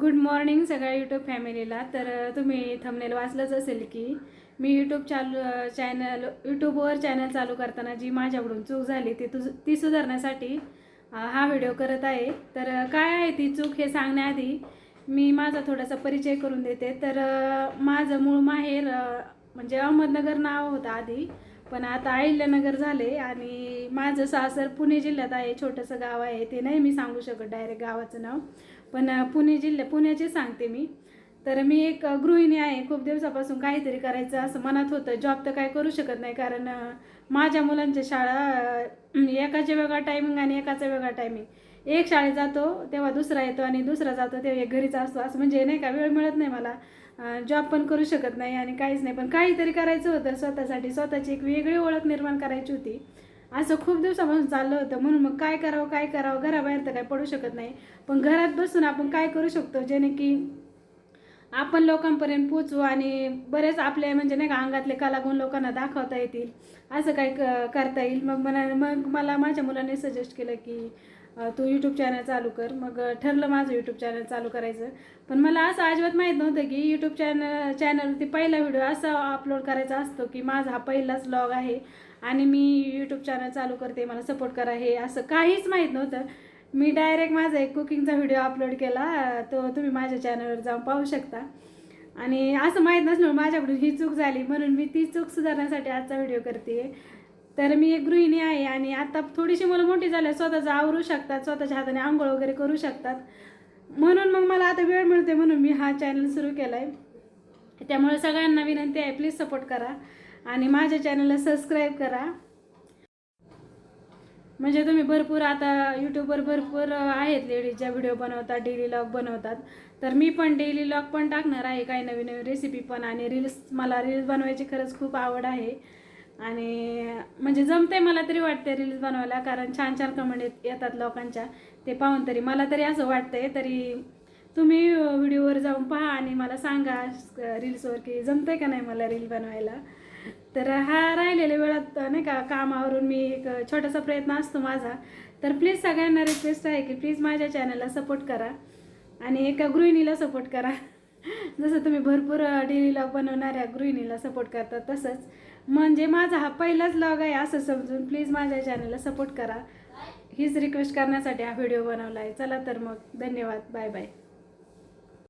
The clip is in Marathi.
गुड मॉर्निंग सगळ्या यूट्यूब फॅमिलीला तर तुम्ही थंबनेल वाचलंच असेल की मी यूट्यूब चालू चॅनल यूट्यूबवर चॅनल चालू करताना जी माझ्याकडून चूक झाली ती तुझ ती सुधारण्यासाठी हा व्हिडिओ करत आहे. तर काय आहे ती चूक हे सांगण्याआधी मी माझा थोडासा परिचय करून देते. तर माझं मूळ माहेर म्हणजे अहमदनगर नाव होतं आधी पण आता अहिल्यानगर झाले आणि माझं सासर पुणे जिल्ह्यात आहे छोटंसं गाव आहे ते नाही मी सांगू शकत डायरेक्ट गावाचं नाव. पण पुणे जिल्ह्या पुण्याचे सांगते मी. तर मी एक गृहिणी आहे. खूप दिवसापासून काहीतरी करायचं असं मनात होतं. जॉब तर काय करू शकत नाही कारण माझ्या मुलांच्या शाळा एकाच्या वेगळा टायमिंग आणि एकाचा वेगळा टायमिंग एक शाळेत जातो तेव्हा दुसरा येतो आणि दुसरा जातो तेव्हा एक घरीच असतो. असं म्हणजे नाही का वेळ मिळत नाही मला. जॉब पण करू शकत नाही आणि काहीच नाही. पण काहीतरी करायचं होतं स्वतःसाठी. स्वतःची एक वेगळी ओळख निर्माण करायची होती. असं खूप दिवसापासून चाललं होतं. म्हणून मग काय करावं काय करावं? घराबाहेर तर काय पडू शकत नाही. पण घरात बसून आपण काय करू शकतो? जेणे की आपण लोकांपर्यंत पोचू आणि बरेच आपले म्हणजे नाही का अंगातले कलागुण लोकांना दाखवता येतील. असं काय क करता येईल. मग मला मग मला माझ्या मुलांनी सजेस्ट केलं की तू यूट्यूब चॅनल चालू कर. मग ठरलं माझं यूट्यूब चॅनल चालू करायचं. पण मला असं अजिबात माहीत नव्हतं की यूट्यूब चॅनल चॅनलवरती पहिला व्हिडिओ असा अपलोड करायचा असतो की माझा हा पहिलाच ब्लॉग आहे आणि मी यूट्यूब चॅनल चालू करते मला सपोर्ट करा हे असं काहीच माहीत नव्हतं. मी डायरेक्ट माझा एक कुकिंगचा व्हिडिओ अपलोड केला तो तुम्ही माझ्या चॅनलवर जाऊन पाहू शकता. आणि असं माहीत नसल्यामुळे माझ्याकडून ही चूक झाली. म्हणून मी ती चूक सुधारण्यासाठी आजचा व्हिडिओ करते तर मी एक गृहिणी आहे आणि आता थोडीशी मुलं मोठी झाल्या स्वतःचं आवरू शकतात स्वतःच्या हाताने आंघोळ वगैरे करू शकतात. म्हणून मग मला आता वेळ मिळते म्हणून मी हा चॅनल सुरू केला आहे त्यामुळे सगळ्यांना विनंती आहे प्लीज सपोर्ट करा आणि माझ्या चॅनलला सबस्क्राईब करा. म्हणजे तुम्ही भरपूर आता यूट्यूबवर भरपूर आहेत लेडीज ज्या व्हिडिओ बनवतात डेली लॉग बनवतात. तर मी पण डेली लॉग पण टाकणार आहे काही नवीन नवीन रेसिपी पण आणि रील्स मला रील्स बनवायची खरंच खूप आवड आहे. आणि म्हणजे जमते मला तरी वाटते रील्स बनवायला कारण छान छान कमेंट येतात लोकांच्या. ते पाहून तरी मला तरी असं वाटतंय तरी तुम्ही व्हिडिओवर जाऊन पहा आणि मला सांगा रील्सवर की जमते का नाही मला रील बनवायला. तर हा राहिलेल्या वेळात नाही का कामावरून मी एक छोटासा प्रयत्न असतो माझा. तर प्लीज सगळ्यांना रिक्वेस्ट आहे की प्लीज माझ्या चॅनलला सपोर्ट करा. आणि एका गृहिणीला सपोर्ट करा. जसं तुम्ही भरपूर डेली लॉग बनवणाऱ्या गृहिणीला सपोर्ट करता तसंच. म्हणजे माझा हा पहिलाच लॉग आहे असं समजून प्लीज माझ्या चॅनलला सपोर्ट करा. हीच रिक्वेस्ट करण्यासाठी हा व्हिडिओ बनवला आहे चला तर मग. धन्यवाद. Bye bye